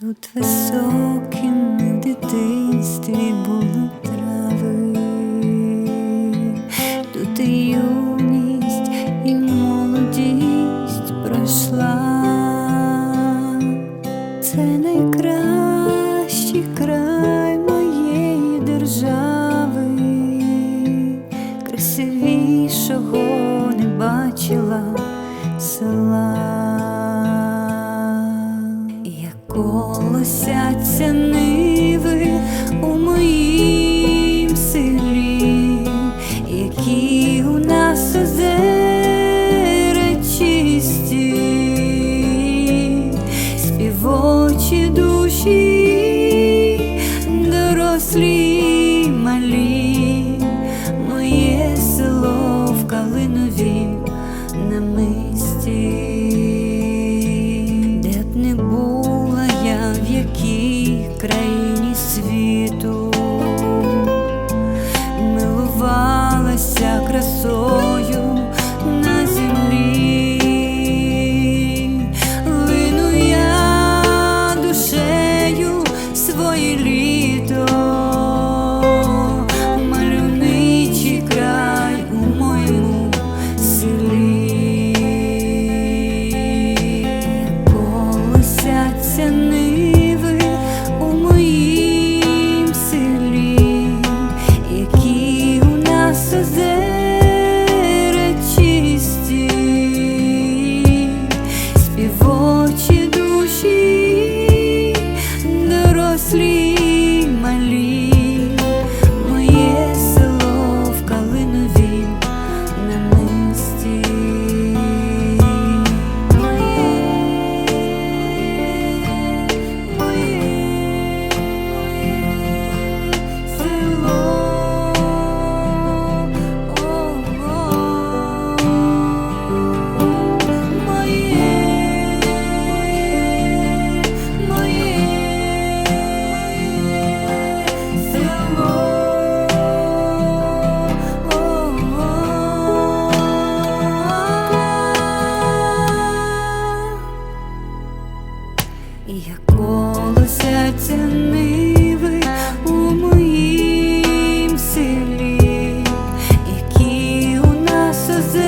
Тут високим дитинстві були трави, тут і юність, і молодість пройшла, це найкращий край моєї держави, красивішого не бачила села. Колосяться ниви у моїм селі, які у нас озера чисті, співочі душі дорослі. моїй країні світу. sleep. серця ниви у моїм селі, які у нас озер.